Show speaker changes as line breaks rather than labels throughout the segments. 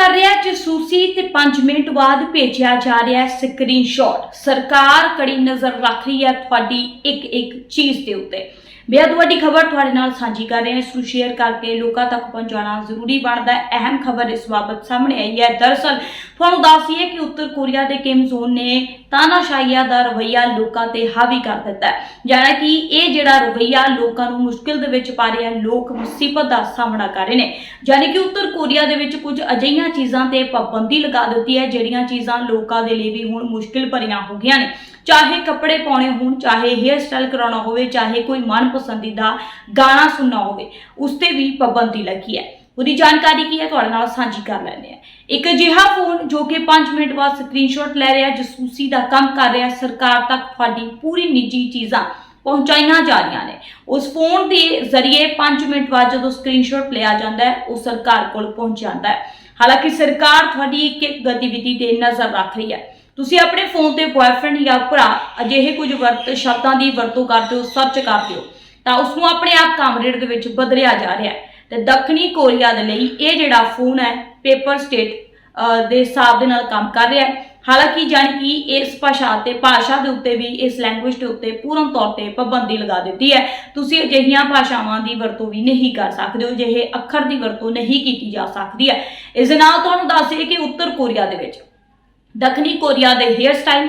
ਕਰ ਰਿਹਾ ਜਸੂਸੀ ਤੇ 5 ਮਿੰਟ ਬਾਅਦ ਭੇਜਿਆ ਜਾ ਰਿਹਾ ਹੈ ਸਕਰੀਨਸ਼ਾਟ ਸਰਕਾਰ ਕੜੀ ਨਜ਼ਰ ਰੱਖ ਰਹੀ ਹੈ ਤੁਹਾਡੀ ਇੱਕ ਇੱਕ ਚੀਜ਼ ਦੇ ਉੱਤੇ। ਬੇਹੱਦ ਵੱਡੀ ਖਬਰ ਤੁਹਾਡੇ ਨਾਲ ਸਾਂਝੀ ਕਰ ਰਹੇ ਹਾਂ। ਇਸ ਨੂੰ ਸ਼ੇਅਰ ਕਰਕੇ ਲੋਕਾਂ ਤੱਕ ਪਹੁੰਚਾਉਣਾ ਜ਼ਰੂਰੀ ਬਣਦਾ ਹੈ। ਅਹਿਮ ਖਬਰ ਇਸ ਬਾਬਤ ਸਾਹਮਣੇ ਆਈ ਹੈ। ਦਰਅਸਲ, ਤੁਹਾਨੂੰ ਦੱਸੀਏ ਕਿ ਉੱਤਰ ਕੋਰੀਆ ਦੇ ਕਿਮ ਜੋਨ ਨੇ ਤਾਨਾਸ਼ਾਹੀਆ ਦਾ ਰਵੱਈਆ ਲੋਕਾਂ ਤੇ ਹਾਵੀ ਕਰ ਦਿੱਤਾ ਹੈ। ਜਾਣਾ ਕਿ ਇਹ ਜਿਹੜਾ ਰਵੱਈਆ ਲੋਕਾਂ ਨੂੰ ਮੁਸ਼ਕਿਲ ਦੇ ਵਿੱਚ ਪਾ ਰਿਹਾ ਲੋਕ ਮੁਸੀਬਤ ਦਾ ਸਾਹਮਣਾ ਕਰ ਰਹੇ ਨੇ। ਜਾਣੀ ਕਿ ਉੱਤਰ ਕੋਰੀਆ ਦੇ ਵਿੱਚ ਕੁਝ ਅਜਿਹੀਆਂ ਚੀਜ਼ਾਂ ਤੇ ਪਾਬੰਦੀ ਲਗਾ ਦਿੱਤੀ ਹੈ, ਜਿਹੜੀਆਂ ਚੀਜ਼ਾਂ ਲੋਕਾਂ ਦੇ ਲਈ ਵੀ ਹੁਣ ਮੁਸ਼ਕਿਲ ਭਰੀਆਂ ਹੋ ਗਈਆਂ ਨੇ। ਚਾਹੇ ਕੱਪੜੇ ਪਾਉਣੇ ਹੋਣ, ਚਾਹੇ ਹੇਅਰ ਸਟਾਈਲ ਕਰਾਉਣਾ ਹੋਵੇ, ਚਾਹੇ ਕੋਈ ਮਨਪਸੰਦੀਦਾ ਗਾਣਾ ਸੁਣਨਾ ਹੋਵੇ, ਉਸ ਤੇ ਵੀ ਪਾਬੰਦੀ ਲੱਗੀ ਹੈ। ਉਹਦੀ ਜਾਣਕਾਰੀ ਕੀ ਹੈ? ਤੁਹਾਡੇ ਨਾਲ ਸਾਂਝੀ ਕਰ ਲੈਂਦੇ ਹਾਂ। ਇੱਕ ਅਜਿਹਾ ਫੋਨ ਜੋ ਕਿ 5 ਮਿੰਟ ਬਾਅਦ ਸਕਰੀਨਸ਼ਾਟ ਲੈ ਰਿਹਾ, ਜਸੂਸੀ ਦਾ ਕੰਮ ਕਰ ਰਿਹਾ, ਸਰਕਾਰ ਤੱਕ ਤੁਹਾਡੀ ਪੂਰੀ ਨਿੱਜੀ ਚੀਜ਼ਾਂ ਪਹੁੰਚਾਈਆਂ ਜਾ ਰਹੀਆਂ ਨੇ। ਉਸ ਫੋਨ ਦੇ ਜ਼ਰੀਏ 5 ਮਿੰਟ ਬਾਅਦ ਜਦੋਂ ਸਕਰੀਨਸ਼ਾਟ ਲਿਆ ਜਾਂਦਾ ਹੈ, ਉਹ ਸਰਕਾਰ ਕੋਲ ਪਹੁੰਚ ਜਾਂਦਾ ਹੈ। ਹਾਲਾਂਕਿ ਸਰਕਾਰ ਤੁਹਾਡੀ ਇੱਕ ਇੱਕ ਗਤੀਵਿਧੀ ਤੇ ਨਜ਼ਰ ਰੱਖ ਰਹੀ ਹੈ। ਤੁਸੀਂ ਆਪਣੇ ਫੋਨ ਤੇ ਬॉयਫ੍ਰੈਂਡ ਜਾਂ ਭਰਾ ਅਜਿਹੇ ਕੁਝ ਵਰਤ, ਸ਼ਬਦਾਂ ਦੀ ਵਰਤੋਂ ਕਰਦੇ ਹੋ ਸਰਚ ਕਰਦੇ ਹੋ, ਤਾਂ ਉਸ ਨੂੰ ਆਪਣੇ ਆਪ ਕਾਮਰੇਡ ਦੇ ਵਿੱਚ ਬਦਲਿਆ ਜਾ ਰਿਹਾ ਹੈ। ਤੇ ਦੱਖਣੀ ਕੋਰੀਆ ਦੇ ਲਈ ਇਹ ਜਿਹੜਾ ਫੋਨ ਹੈ ਪੇਪਰ ਸਟੇਟ ਦੇ ਹਿਸਾਬ ਦੇ ਨਾਲ ਕੰਮ ਕਰ ਰਿਹਾ ਹੈ। ਹਾਲਾਂਕਿ ਜਾਣੀ ਕਿ ਇਸ ਭਾਸ਼ਾ ਤੇ ਭਾਸ਼ਾ ਦੇ ਉੱਤੇ ਵੀ, ਇਸ ਲੈਂਗੁਏਜ ਦੇ ਉੱਤੇ ਪੂਰਨ ਤੌਰ ਤੇ ਪਾਬੰਦੀ ਲਗਾ ਦਿੱਤੀ ਹੈ। ਤੁਸੀਂ ਅਜਿਹੀਆਂ ਭਾਸ਼ਾਵਾਂ ਦੀ ਵਰਤੋਂ ਵੀ ਨਹੀਂ ਕਰ ਸਕਦੇ ਹੋ ਜਿਹੇ ਅੱਖਰ ਦੀ ਵਰਤੋਂ ਨਹੀਂ ਕੀਤੀ ਜਾ ਸਕਦੀ ਹੈ। ਇਸ ਦੇ ਨਾਲ ਤੁਹਾਨੂੰ ਦੱਸ ਦਈਏ ਕਿ ਉੱਤਰ ਕੋਰੀਆ ਦੇ ਵਿੱਚ ਦੱਖਣੀ ਕੋਰੀਆ ਦੇ ਹੇਅਰ ਸਟਾਈਲ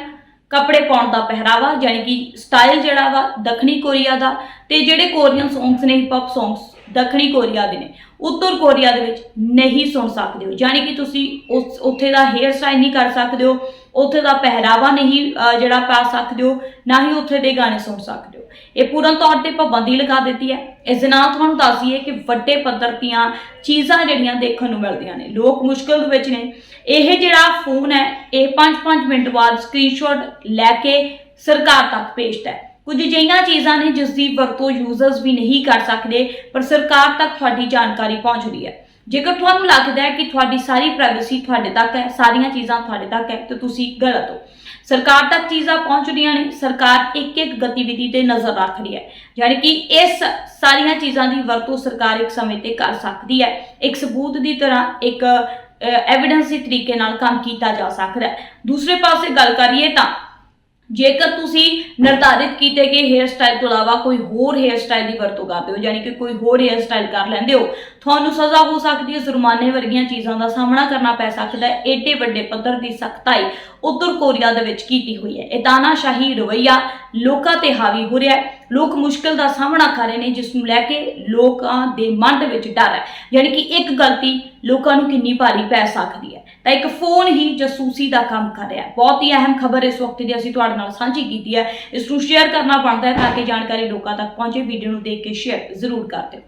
ਕੱਪੜੇ ਪਾਉਣ ਦਾ ਪਹਿਰਾਵਾ ਯਾਨੀ ਕਿ ਸਟਾਈਲ ਜਿਹੜਾ ਵਾ ਦੱਖਣੀ ਕੋਰੀਆ ਦਾ ਤੇ ਜਿਹੜੇ ਕੋਰੀਅਨ ਸੌਂਗਸ ਨੇ ਹਿਪ ਹੌਪ ਸੌਂਗਸ ਦੱਖਣੀ ਕੋਰੀਆ ਦੇ ਨੇ, ਉੱਤਰ ਕੋਰੀਆ ਦੇ ਵਿੱਚ ਨਹੀਂ ਸੁਣ ਸਕਦੇ ਹੋ ਯਾਨੀ ਕਿ ਤੁਸੀਂ ਉਸ, ਉੱਥੇ ਦਾ ਹੇਅਰ ਸਟਾਈਲ ਨਹੀਂ ਕਰ ਸਕਦੇ ਹੋ, ਉੱਥੇ ਦਾ ਪਹਿਰਾਵਾ ਨਹੀਂ ਜਿਹੜਾ ਪਾ ਸਕਦੇ ਹੋ, ਨਾ ਹੀ ਉੱਥੇ ਦੇ ਗਾਣੇ ਸੁਣ ਸਕਦੇ ਹੋ। ਇਹ ਪੂਰਨ ਤੌਰ ਤੇ ਪਾਬੰਦੀ ਲਗਾ ਦਿੱਤੀ ਹੈ। ਇਸ ਦੇ ਨਾਲ ਤੁਹਾਨੂੰ ਦੱਸ ਦਈਏ ਕਿ ਵੱਡੇ ਪੱਧਰ ਦੀਆਂ ਚੀਜ਼ਾਂ ਜਿਹੜੀਆਂ ਦੇਖਣ ਨੂੰ ਮਿਲਦੀਆਂ ਨੇ। ਲੋਕ ਮੁਸ਼ਕਲ ਦੇ ਵਿੱਚ ਨੇ। ਇਹ ਜਿਹੜਾ ਫੋਨ ਹੈ, ਇਹ 5-5 ਮਿੰਟ ਬਾਅਦ ਸਕਰੀਨਸ਼ਾਟ ਲੈ ਕੇ ਸਰਕਾਰ ਤੱਕ ਭੇਜਦਾ ਹੈ। ਕੁਝ ਅਜਿਹੀਆਂ ਚੀਜ਼ਾਂ ਨੇ ਜਿਸ ਦੀ ਵਰਤੋਂ ਯੂਜ਼ਰਸ ਵੀ ਨਹੀਂ ਕਰ ਸਕਦੇ, ਪਰ ਸਰਕਾਰ ਤੱਕ ਤੁਹਾਡੀ ਜਾਣਕਾਰੀ ਪਹੁੰਚਦੀ ਹੈ। ਜੇਕਰ ਤੁਹਾਨੂੰ ਲੱਗਦਾ ਹੈ ਕਿ ਤੁਹਾਡੀ ਸਾਰੀ ਪ੍ਰਾਈਵੇਸੀ ਤੁਹਾਡੇ ਤੱਕ ਹੈ, ਸਾਰੀਆਂ ਚੀਜ਼ਾਂ ਤੁਹਾਡੇ ਤੱਕ ਹੈ, ਤਾਂ ਤੁਸੀਂ ਗਲਤ ਹੋ। ਸਰਕਾਰ ਤੱਕ ਚੀਜ਼ਾਂ ਪਹੁੰਚਦੀਆਂ ਨੇ, ਸਰਕਾਰ ਇੱਕ ਇੱਕ ਗਤੀਵਿਧੀ ਤੇ ਨਜ਼ਰ ਰੱਖ ਰਹੀ ਹੈ। ਯਾਨੀ ਕਿ ਇਸ ਸਾਰੀਆਂ ਚੀਜ਼ਾਂ ਦੀ ਵਰਤੋਂ ਸਰਕਾਰ ਇੱਕ ਸਮੇਂ ਤੇ ਕਰ ਸਕਦੀ ਹੈ। ਇੱਕ ਸਬੂਤ ਦੀ ਤਰ੍ਹਾਂ ਇੱਕ ਐਵੀਡੈਂਸ ਦੇ ਤਰੀਕੇ ਨਾਲ ਕੰਮ ਕੀਤਾ ਜਾ ਸਕਦਾ ਹੈ। ਦੂਸਰੇ ਪਾਸੇ ਗੱਲ ਕਰੀਏ ਤਾਂ ਜੇਕਰ ਤੁਸੀਂ ਨਿਰਧਾਰਿਤ ਕੀਤੇ ਗਏ ਹੇਅਰ ਸਟਾਈਲ ਤੋਂ ਇਲਾਵਾ ਕੋਈ ਹੋਰ ਹੇਅਰ ਸਟਾਈਲ ਦੀ ਵਰਤੋਂ ਕਰਦੇ ਹੋ, ਯਾਨੀ ਕਿ ਕੋਈ ਹੋਰ ਹੇਅਰ ਸਟਾਈਲ ਕਰ ਲੈਂਦੇ ਹੋ, ਤੁਹਾਨੂੰ ਸਜ਼ਾ ਹੋ ਸਕਦੀ ਹੈ, ਜੁਰਮਾਨੇ ਵਰਗੀਆਂ ਚੀਜ਼ਾਂ ਦਾ ਸਾਹਮਣਾ ਕਰਨਾ ਪੈ ਸਕਦਾ ਹੈ। ਏਡੇ ਵੱਡੇ ਪੱਧਰ ਦੀ ਸਖਤਾਈ ਉੱਤਰ ਕੋਰੀਆ ਦੇ ਵਿੱਚ ਕੀਤੀ ਹੋਈ ਹੈ। ਇਹ ਤਾਨਾਸ਼ਾਹੀ ਰਵਈਆ ਲੋਕਾਂ ਤੇ ਹਾਵੀ ਹੋ ਰਿਹਾ ਹੈ। ਲੋਕ ਮੁਸ਼ਕਲ ਦਾ ਸਾਹਮਣਾ ਕਰ ਰਹੇ ਨੇ, ਜਿਸ ਨੂੰ ਲੈ ਕੇ ਲੋਕਾਂ ਦੇ ਮਨ ਦੇ ਵਿੱਚ ਡਰ ਹੈ। ਯਾਨੀ ਕਿ ਇੱਕ ਗਲਤੀ ਲੋਕਾਂ ਨੂੰ ਕਿੰਨੀ ਭਾਰੀ ਪੈ ਸਕਦੀ ਹੈ। ਤਾਂ ਇੱਕ ਫੋਨ ਹੀ ਜਸੂਸੀ ਦਾ ਕੰਮ ਕਰ ਰਿਹਾ ਹੈ। ਬਹੁਤ ਹੀ ਅਹਿਮ ਖਬਰ ਇਸ ਵਕਤ ਦੀ ਅਸੀਂ ਤੁਹਾਡੇ ਨਾਲ ਸਾਂਝੀ ਕੀਤੀ ਹੈ। ਇਸ ਨੂੰ ਸ਼ੇਅਰ ਕਰਨਾ ਬਣਦਾ ਹੈ ਤਾਂ ਕਿ ਜਾਣਕਾਰੀ ਲੋਕਾਂ ਤੱਕ ਪਹੁੰਚੇ। ਵੀਡੀਓ ਨੂੰ ਦੇਖ ਕੇ ਸ਼ੇਅਰ ਜ਼ਰੂਰ ਕਰ ਦਿਓ।